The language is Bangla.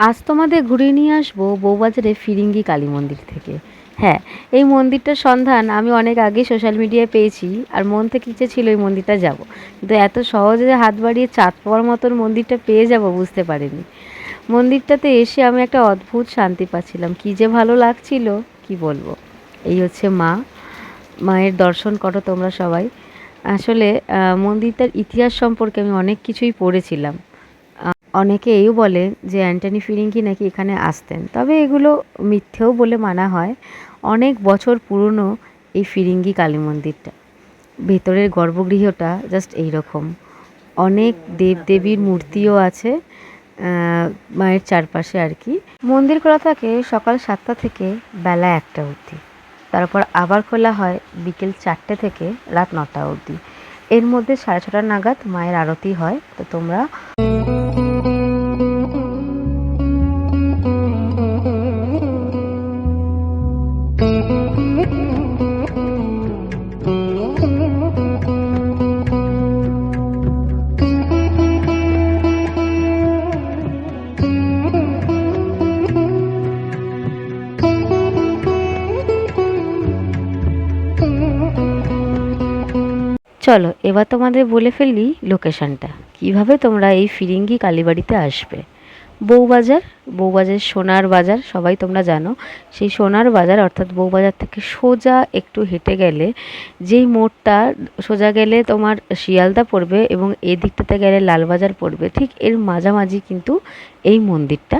আজ তোমাদের ঘুরিয়ে নিয়ে আসব বউবাজারে ফিরিঙ্গি কালী মন্দির থেকে। হ্যাঁ এই মন্দিরটার সন্ধান আমি অনেক আগে সোশ্যাল মিডিয়ায় পেয়েছি, আর মন থেকে ইচ্ছে ছিল এই মন্দিরটা যাব। কিন্তু এত সহজে হাত বাড়িয়ে চাঁদ পাওয়ার মতন মন্দিরটা পেয়ে যাব বুঝতে পারিনি। মন্দিরটাতে এসে আমি একটা অদ্ভুত শান্তি পাচ্ছিলাম। কী যে ভালো লাগছিল, কি বলব? এই হচ্ছে মা। মায়ের দর্শন করো তোমরা সবাই। আসলে মন্দিরটার ইতিহাস সম্পর্কে আমি অনেক কিছুই পড়েছিলাম। অনেকে এইও বলে যে অ্যান্টনি ফিরিঙ্গি নাকি এখানে আসতেন। তবে এগুলো মিথ্যেও বলে মানা হয় অনেক বছর পুরনো এই ফিরিঙ্গি কালী মন্দিরটা। ভেতরের গর্ভগৃহটা জাস্ট এই রকম অনেক দেবদেবীর মূর্তিও আছে মায়ের চারপাশে আর কি। মন্দির খোলা থাকে সকাল সাতটা থেকে বেলা একটা অবধি। তারপর আবার খোলা হয় বিকেল চারটে থেকে রাত নটা অবধি। এর মধ্যে সাড়ে ছটা নাগাদ মায়ের আরতি হয়, তো তোমরা চলো, এবার তোমাদের বলে ফেললি লোকেশনটা কীভাবে তোমরা এই ফিরিঙ্গি কালীবাড়িতে আসবে? বউবাজার বউবাজার সোনার বাজার, সবাই তোমরা জানো। সেই সোনার বাজার, অর্থাৎ বউবাজার থেকে সোজা একটু হেঁটে গেলে, যেই মোড়টা সোজা গেলে তোমার শিয়ালদা পড়বে এবং এই দিকটাতে গেলে লালবাজার পড়বে, ঠিক এর মাঝামাঝি কিন্তু এই মন্দিরটা